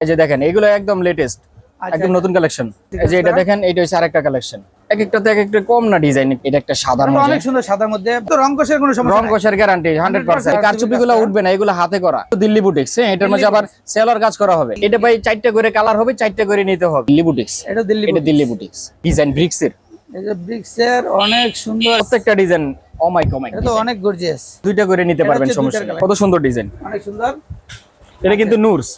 এই যে দেখেন এগুলো একদম লেটেস্ট আচ্ছা, একদম নতুন কালেকশন এই যে এটা দেখেন এটা হচ্ছে আরেকটা কালেকশন এক একটাতে এক একটা কম না ডিজাইন এটা একটা সাদার মধ্যে? অনেক সুন্দর সাদার মধ্যে। তো রং কষের কোনো সমস্যা রং নাই। কষার গ্যারান্টি হান্ড্রেড পার্সেন্ট 100% কারচুপি গুলো উঠবে না এগুলো হাতে করা। দিল্লি বুটিক্স হ্যাঁ? এটার মধ্যে আবার সেলার কাজ করা হবে। এটা ভাই চারটে করে কালার হবে চারটে করে নিতে হবে। দিল্লি বুটিক্স এটা দিল্লি এটা দিল্লি বুটিক্স ডিজাইন ব্রিক্স এর। এই যে ব্রিক্সের অনেক সুন্দর। প্রত্যেকটা ডিজাইন ও মাই কমাই এটা তো অনেক গর্জিয়াস দুইটা করে নিতে পারবেন সমস্যা কত সুন্দর ডিজাইন অনেক সুন্দর। এটা কিন্তু নুরস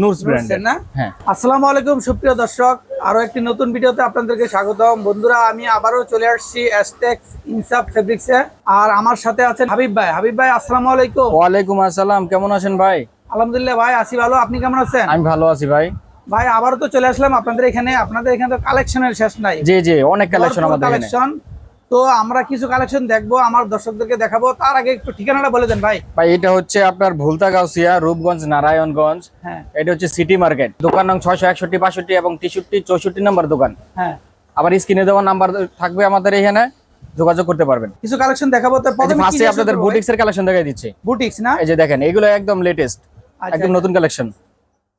নুরস ব্র্যান্ড না? হ্যাঁ। আসসালামু আলাইকুম সুপ্রিয় দর্শক। আরও একটি নতুন ভিডিওতে আপনাদেরকে স্বাগতম। বন্ধুরা আমি আবারও চলে আসছি অ্যাস্টেক্স ইনসাফ ফেব্রিক্সে আর আমার সাথে আছেন হাবিব ভাই। হাবিব ভাই আসসালামু আলাইকুম। ওয়ালাইকুম আসসালাম। কেমন আছেন ভাই? আলহামদুলিল্লাহ ভাই আসি ভালো। আপনি কেমন আছেন? আমি ভালো আছি ভাই। ভাই আবারও তো চলে আসলাম আপনাদের এখানে। আপনাদের এখানে তো কালেকশনের শেষ নাই। জি জি অনেক কালেকশন আমাদের কালেকশন তো আমরা কিছু কালেকশন দেখব আমার দর্শকদেরকে দেখাবো। তার আগে একটু ঠিকানাটা বলে দেন ভাই। ভাই এটা হচ্ছে আপনার ভুলতা গাউসিয়া রূপগঞ্জ নারায়ণগঞ্জ। হ্যাঁ। এটা হচ্ছে সিটি মার্কেট দোকান নং ছয়শো একষট্টি বাষট্টি এবং তেষট্টি চৌষট্টি নাম্বার দোকান। হ্যাঁ। আবার স্ক্রিনে দেওয়া নাম্বার থাকবে আমাদের এখানে যোগাযোগ করতে পারবেন। কিছু কালেকশন দেখাবো তো ফার্স্টে আপনাদের বুটিক্স এর কালেকশন দেখাই দিচ্ছি। বুটিক্স না? এই যে দেখেন এগুলো একদম লেটেস্ট আচ্ছা, একদম নতুন কালেকশন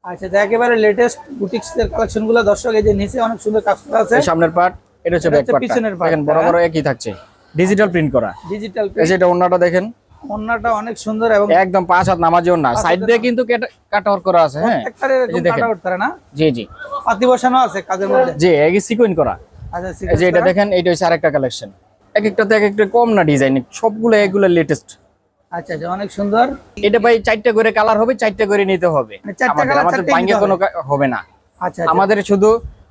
আচ্ছা একেবারে লেটেস্ট বুটিক্স এর কালেকশনগুলো দর্শক এই যে নিচে অনেক সুন্দর কাজ করা আছে সামনের পার্ট এটা হচ্ছে ব্যাক পার্ট পিছনের দেখেন বড়। বড় একই থাকছে। ডিজিটাল প্রিন্ট করা। ডিজিটাল এই যে এটা ওন্নাটা দেখেন। ওন্নাটা অনেক সুন্দর এবং একদম পাঁচ হাত নামাজেও না সাইড দিয়ে কিন্তু কাট করা আছে হ্যাঁ। এই দেখেন। কাটা না? জি জি। পাতি বসানো আছে কাজের মধ্যে? জি এই করা। আচ্ছা এই যে এটা দেখেন এটা হচ্ছে আরেকটা কালেকশন এক একটাতে এক একটা কম না ডিজাইন সবগুলো এগুলো লেটেস্ট আচ্ছা আচ্ছা অনেক সুন্দর। এটা ভাই চারটে করে কালার হবে চারটে করে নিতে হবে। মানে চারটে আমাদের- কোনো হবে না। আচ্ছা আচ্ছা। আমাদের শুধু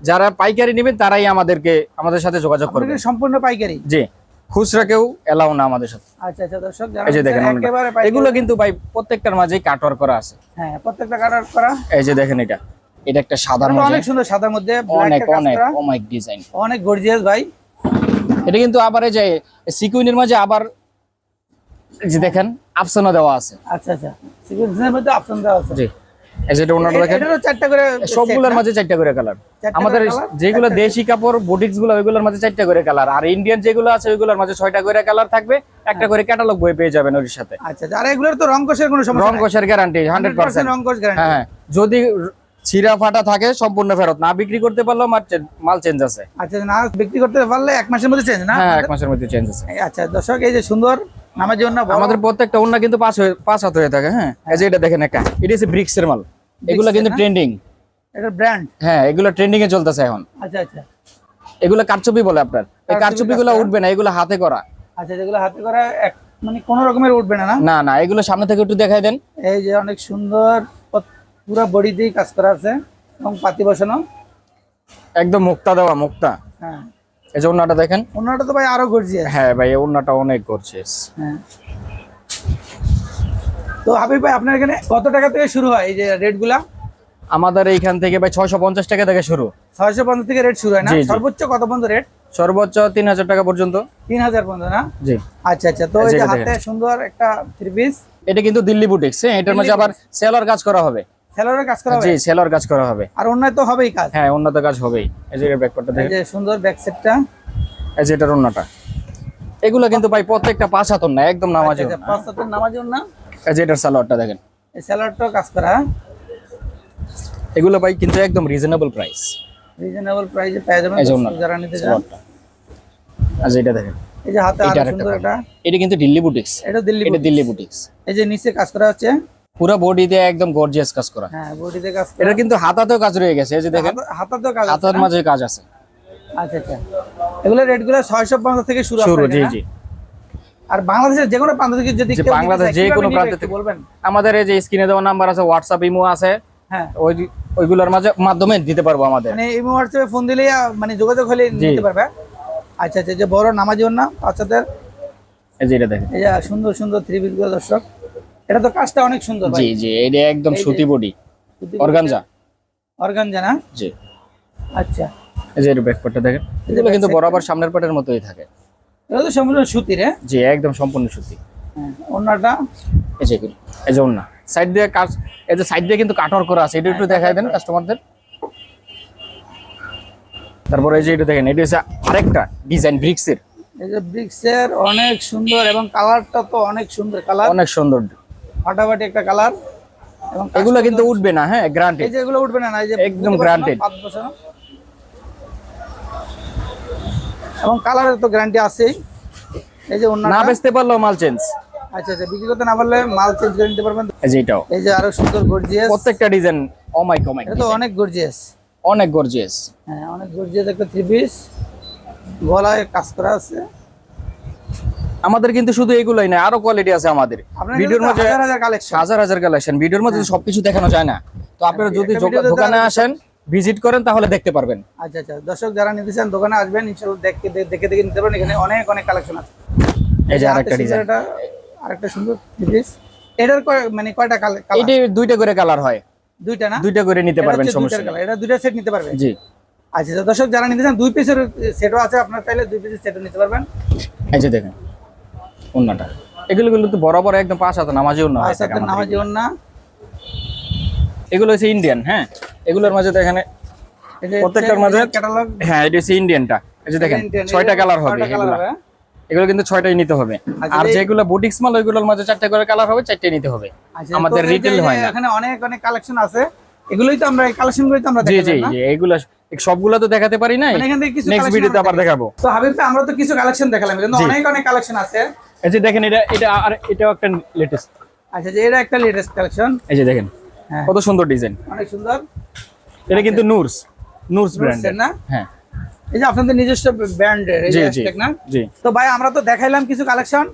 যারা পাইকারি নেবেন তারাই আমাদেরকে আমাদের সাথে যোগাযোগ করবে সম্পূর্ণ পাইকারি? জি খুচরা কেউ এলাও না আমাদের সাথে। আচ্ছা আচ্ছা দর্শক এই যে দেখেন এগুলো কিন্তু ভাই প্রত্যেকটার মাঝেই কাটওয়ার করা আছে। হ্যাঁ প্রত্যেকটা কাটার করা। এই যে দেখেন এটা এটা একটা সাদার মধ্যে। অনেক সুন্দর সাদার মধ্যে অনেক অনেক। অনেক ডিজাইন অনেক গর্জিয়াস ভাই। এটা কিন্তু আবার এই যে সিকুইনের মাঝে আবার এই যে দেখেন আফসানা দেওয়া আছে। আচ্ছা আচ্ছা। সিকুয়েন্সের মধ্যে অপশন দেওয়া আছে। জি। এই ওনাটা দেখেন চারটা করে সবগুলোর মাঝে চারটা করে কালার আমাদের যেগুলো দেশি কাপড় বুটিক্সগুলো ওইগুলোর মাঝে চারটা করে কালার আর ইন্ডিয়ান যেগুলো আছে ওইগুলোর মাঝে ছয়টা করে কালার থাকবে। একটা করে ক্যাটালগ বই পেয়ে যাবেন ওর সাথে। আচ্ছা আচ্ছা, আর এগুলোর তো কোনো সমস্যা গ্যারান্টি 100% পার্সেন্ট রং গ্যারান্টি হ্যাঁ যদি ছিঁড়া ফাটা থাকে সম্পূর্ণ ফেরত। না বিক্রি করতে পারলেও মাল চেঞ্জ- মাল চেঞ্জ আছে। আচ্ছা না বিক্রি করতে পারলে এক মাসের মধ্যে চেঞ্জ না? হ্যাঁ এক মাসের মধ্যে চেঞ্জ আছে। আচ্ছা দর্শক এই যে সুন্দর নামের জন্য আমাদের প্রত্যেকটা ওন্না কিন্তু পাঁচ হয়ে পাঁচ হাত হয়ে থাকে হ্যাঁ? এই যে এটা দেখেন একটা। এটা হচ্ছে ব্রিক্স এর মাল এগুলো কিন্তু ট্রেন্ডিং এটা ব্র্যান্ড হ্যাঁ এগুলো ট্রেন্ডিং এ চলতেছে এখন। আচ্ছা আচ্ছা। এগুলো কারচুপি বলে আপনার। এই কারচুপি গুলো উঠবে না এগুলো হাতে করা। আচ্ছা যেগুলো হাতে করা মানে কোনো রকমের উঠবে না না? না এগুলো সামনে থেকে একটু দেখাই দেন। এই যে অনেক সুন্দর পুরো বডি দিয়ে কাজ করা আছে এবং পাতি বসানো। একদম মুক্তা দেওয়া মুক্তা। হ্যাঁ। এই যে ওন্নাটা দেখেন? অন্যটা তো ভাই আরও গর্জিয়াস হ্যাঁ ভাই এই ওন্নাটা অনেক গর্জিয়াস হ্যাঁ। তো হাবিব ভাই আপনার এখানে কত টাকা থেকে শুরু হয় এই যে রেটগুলা? আমাদের এইখান থেকে ভাই ছয়শো পঞ্চাশ টাকা থেকে শুরু। ছয়শো পঞ্চাশ থেকে রেট শুরু হয় না। সর্বোচ্চ কত পর্যন্ত রেট সর্বোচ্চ তিন হাজার টাকা পর্যন্ত। তিন হাজার পর্যন্ত না? জি। আচ্ছা আচ্ছা। তো হাতে সুন্দর একটা থ্রি পিস এটা কিন্তু দিল্লি বুটিক্স হ্যাঁ? এটার মধ্যে আবার সেলার কাজ করা হবে। সেলারের কাজ করা হবে? জি সেলার কাজ করা হবে। আর অন্যায় তো হবেই কাজ? হ্যাঁ উন্নত কাজ হবেই। এই যে ব্যাকপারটা এই যে সুন্দর ব্যাক সেটটা। এই যে এটার অন্যটা। এগুলো কিন্তু ভাই প্রত্যেকটা পাঁচ হাতন না একদম নামাজি আচ্ছা, পাঁচ সাতের নামাজ না এই যে এটার সালোয়ারটা দেখেন। এই স্যালাডটাও কাজ করা। এগুলো ভাই কিন্তু একদম রিজনেবল প্রাইস রিজনেবল প্রাইসে পেয়ে যাবেন। যারা নিতে চান। আচ্ছা এটা দেখেন। এই যে হাতে আরও সুন্দর এটা। এটা কিন্তু দিল্লি বুটিক্স এটা দিল্লি এটা দিল্লি বুটিক্স এই যে নিচে কাজ করা হচ্ছে। পুরো বডিতে একদম গর্জিয়াস কাজ করা। হ্যাঁ বডিতে কাজ এটা কিন্তু হাতাতেও কাজ রয়ে গেছে এই যে দেখেন। হাতাতেও কাজ হাতার মাঝে কাজ আছে। আচ্ছা আচ্ছা। এগুলো রেটগুলো থেকে শুরু শুরু জি জি। আর বাংলাদেশের যে কোনো প্রান্ত থেকে যদি বাংলাদেশ যে কোনো প্রান্ত থেকে। বলবেন? আমাদের এই যে স্ক্রিনে দেওয়া নাম্বার আছে হোয়াটসঅ্যাপ ইমো আছে। হ্যাঁ। ওই ওইগুলোর মাঝে মাধ্যমে দিতে পারব আমাদের। মানে এই হোয়াটসঅ্যাপে ফোন দিলেই মানে যোগাযোগ হলে। নিতে পারবে আচ্ছা আচ্ছা যে বড় নামাজি না বাচ্চাদের। এই যে এটা দেখেন। এই যে সুন্দর সুন্দর থ্রি দর্শক। এটা তো কাজটা অনেক সুন্দর জি জি এটা একদম সুতি বডি অর্গানজা। অর্গান জানা জি। আচ্ছা। এই যে এর ব্যাকপার্টটা দেখেন। এগুলো কিন্তু বরাবর সামনের পাটের মতোই থাকে। এটা তো সম্পূর্ণ সুতির হ্যাঁ জি একদম সম্পূর্ণ সুতি। হ্যাঁ, অন্যটা এই যে এই যে না সাইড দিয়ে কাজ এই যে সাইড দিয়ে কিন্তু কাটর করা আছে। এটা একটু দেখাই দেন কাস্টমারদের তারপরে এই যে এটা দেখেন এটা হচ্ছে আরেকটা ডিজাইন ব্রিক্সের এই যে ব্রিক্সের অনেক সুন্দর এবং কালারটা তো অনেক সুন্দর। কালার অনেক সুন্দর। ফাটাফাটি একটা কালার এবং এগুলো কিন্তু উঠবে না হ্যাঁ গ্রান্টেড এই যে এগুলো উঠবে না না এই যে একদম বসানো। এবং কালারের তো গ্যারান্টি আছেই। এই যে না বেচতে পারলেও মাল চেঞ্জ আচ্ছা আচ্ছা বিক্রি করতে না পারলে মাল চেঞ্জ করে নিতে পারবেন। এই যে এটাও। এই যে আরও সুন্দর গর্জিয়াস প্রত্যেকটা ডিজাইন অমাই কমাই এটা তো অনেক গর্জিয়াস অনেক গর্জিয়াস হ্যাঁ অনেক গর্জিয়াস একটা থ্রি পিস গলায় কাজ করা আছে। আমাদের কিন্তু শুধু এগুলোই না আরও কোয়ালিটি আছে আমাদের। ভিডিওর মধ্যে হাজার হাজার কালেকশন হাজার হাজার কালেকশন ভিডিওর মধ্যে সবকিছু দেখানো যায় না। তো আপনারা যদি যোগা- ভিডিওতে দোকানে আসেন ভিজিট করেন তাহলে দেখতে পারবেন। আচ্ছা আচ্ছা। দর্শক যারা নিতে চান দোকানে আসবেন ইনশাল্লাহ দেখে দেখে দেখে নিতে পারবেন। এখানে অনেক অনেক কালেকশন আছে। এই যে আরেকটা ডিজাইন একটা আরেকটা সুন্দর পিস এটার কয়- মানে কয়টা কালার এটি দুইটা করে কালার হয়। দুইটা না? দুইটা করে নিতে পারবেন সমস্যা নেই। এটা দুইটা সেট নিতে পারবেন? জি। আচ্ছা আচ্ছা, দর্শক যারা নিতে চান দুই পিসের সেটও আছে আপনার চাইলে দুই পিসের সেটও নিতে পারবেন। এই যে দেখেন। এগুলো কিন্তু বরাবর একদম পাঁচ হাতে নামাজি হয় নামাজ এগুলো। হচ্ছে ইন্ডিয়ান হ্যাঁ? এগুলোর মাঝে তো এখানে প্রত্যেকটার মাঝে ক্যাটালগ হ্যাঁ এটা হচ্ছে ইন্ডিয়ানটা এই যে দেখেন ছয়টা কালার হবে এগুলো। এগুলো কিন্তু ছয়টাই নিতে হবে। আচ্ছা, আর যেগুলো বুটিক্স মাল ওইগুলোর মাঝে চারটা করে কালার হবে চারটে নিতে হবে। আমাদের রিটেল হয় না। এখানে অনেক অনেক কালেকশন আছে। এগুলোই তো আমরা এই কালেকশনগুলোই তো আমরা জি জি এগুলো সবগুলো তো দেখাতে পারি নাই? মানে নেক্সট ভিডিওতে আমরা আবার দেখাবো। তো হাবিব ভাই, আমরা তো কিছু কালেকশন দেখালাম। কিন্তু অনেক অনেক কালেকশন আছে। এই যে দেখেন এটা এটা আর এটাও একটা লেটেস্ট আচ্ছা যে এটা একটা লেটেস্ট কালেকশন এই যে দেখেন হ্যাঁ। কত সুন্দর ডিজাইন অনেক সুন্দর। এটা কিন্তু নুরস নুরস ব্র্যান্ডের না? হ্যাঁ। এই যে আপনাদের নিজস্ব ব্র্যান্ডের এই যে না? জি। তো ভাই আমরা তো দেখাইলাম কিছু কালেকশন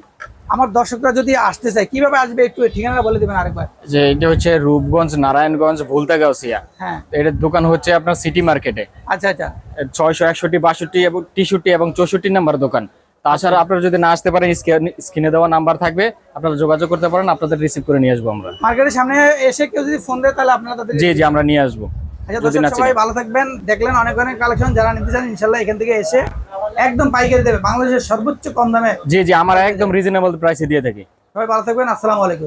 আমার দর্শকরা যদি আসতে চায় কীভাবে আসবে একটু ঠিকানাটা বলে দিবেন আরেকবার? যে এটা হচ্ছে রূপগঞ্জ নারায়ণগঞ্জ ভুলতাগাউসিয়া। হ্যাঁ। এটার দোকান হচ্ছে আপনার সিটি মার্কেটে। আচ্ছা আচ্ছা। ছয়শো একষট্টি বাষট্টি এবং তেষট্টি এবং চৌষট্টি নাম্বার দোকান। তাছাড়া আপনারা যদি না আসতে পারেন স্ক্রিনে দেওয়া নাম্বার থাকবে। আপনারা যোগাযোগ করতে পারেন আপনাদের রিসিভ করে নিয়ে আসব আমরা। মার্কেটের সামনে এসে কেউ যদি ফোন দেয় তাহলে আপনারা জি জি আমরা নিয়ে আসব। আচ্ছা দর্শক সবাই ভালো থাকবেন। দেখলেন অনেক অনেক কালেকশন। যারা নিতে চান ইনশাল্লাহ এখান থেকে এসে একদম পাইকারি দেবে। বাংলাদেশের সর্বোচ্চ কম দামে। জি জি আমরা একদম রিজনেবল প্রাইসে দিয়ে থাকি। সবাই ভালো থাকবেন। আসসালামু আলাইকুম।